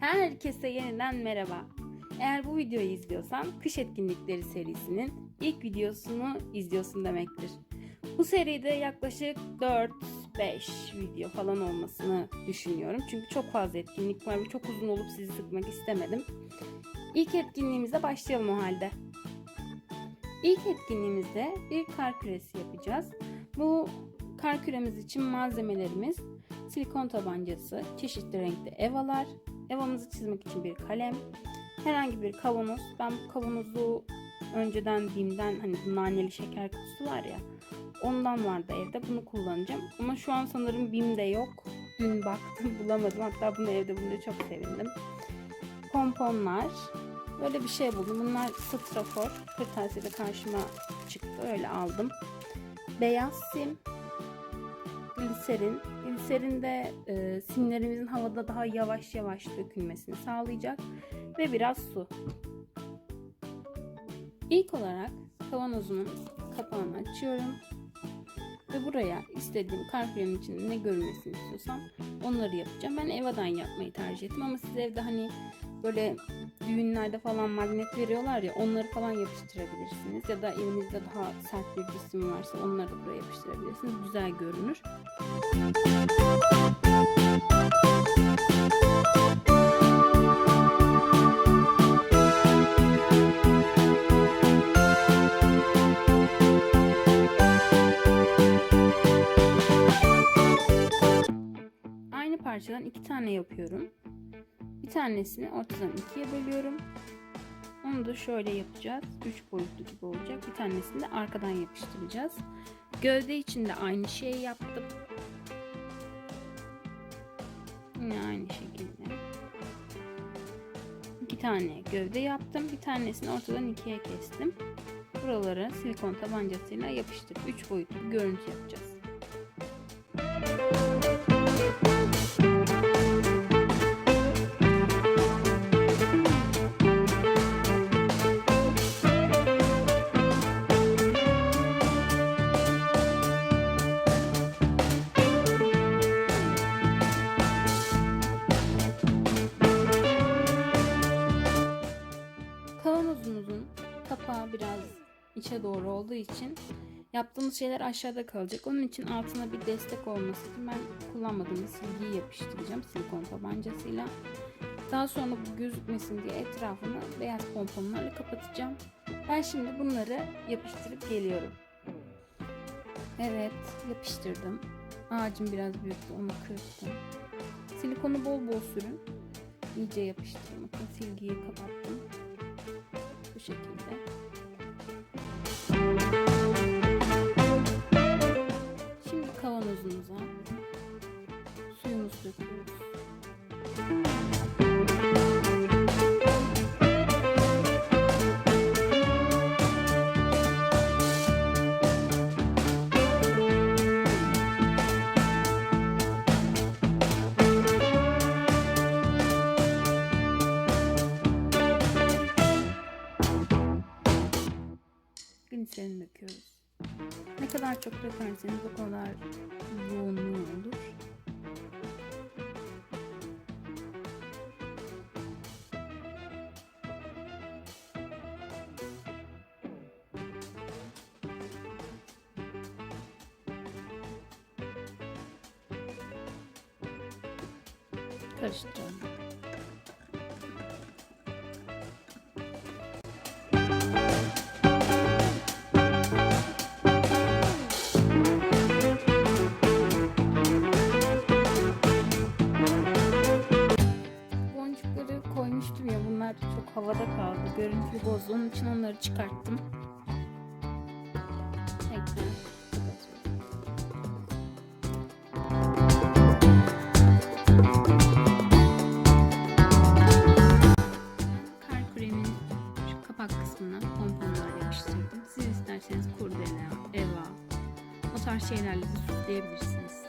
Herkese yeniden merhaba. Eğer bu videoyu izliyorsan Kış Etkinlikleri serisinin ilk videosunu izliyorsun demektir. Bu seride yaklaşık 4-5 video falan olmasını düşünüyorum. Çünkü çok fazla etkinlik var ve çok uzun olup sizi sıkmak istemedim. İlk etkinliğimize başlayalım o halde. İlk etkinliğimizde bir kar küresi yapacağız. Bu kar küremiz için malzemelerimiz silikon tabancası, çeşitli renkte evalar, evamızı çizmek için bir kalem, herhangi bir kavanoz. Ben bu kavanozu önceden BİM'den hani bu naneli şeker kutusu var ya ondan vardı evde bunu kullanacağım. Ama şu an sanırım BİM'de yok. Dün baktım bulamadım. Hatta bunu evde bulunca çok sevindim. Pomponlar. Böyle bir şey buldum. Bunlar strafor. Kırtasiyede karşıma çıktı. Öyle aldım. Beyaz sim. Gliserin. Gliserin de e, simlerimizin havada daha yavaş yavaş dökülmesini sağlayacak. Ve biraz su. İlk olarak kavanozumun kapağını açıyorum. Ve buraya istediğim kar kremin içinde ne görünmesini istiyorsam onları yapacağım. Ben Eva'dan yapmayı tercih ettim ama siz evde hani böyle düğünlerde falan magnet veriyorlar ya onları falan yapıştırabilirsiniz. Ya da elinizde daha sert bir cisim varsa onları da buraya yapıştırabilirsiniz. Güzel görünür. Aynı parçadan iki tane yapıyorum. Bir tanesini ortadan ikiye bölüyorum. Onu da şöyle yapacağız. Üç boyutlu gibi olacak. Bir tanesini de arkadan yapıştıracağız. Gövde için de aynı şeyi yaptım. Yine aynı şekilde. İki tane gövde yaptım. Bir tanesini ortadan ikiye kestim. Buralara silikon tabancasıyla yapıştırıp üç boyutlu bir görüntü yapacağız. İçe doğru olduğu için yaptığımız şeyler aşağıda kalacak. Onun için altına bir destek olması için ben kullanmadığım silgiyi yapıştıracağım silikon tabancasıyla. Daha sonra bu gözükmesin diye etrafını beyaz pomponlarla kapatacağım. Ben şimdi bunları yapıştırıp geliyorum. Evet yapıştırdım. Ağacım biraz büyüktü onu kırptım. Silikonu bol bol sürün. İyice yapıştırın. Bakın silgiyi kapattım bu şekilde. Gliserin döküyoruz. Ne kadar çok dökerseniz o kadar yoğunluğu olur. Karıştıralım. Havada kaldı. Görüntü bozdu. Onun için onları çıkarttım. Siz isterseniz kurdele, eva o tarz şeylerle de süsleyebilirsiniz.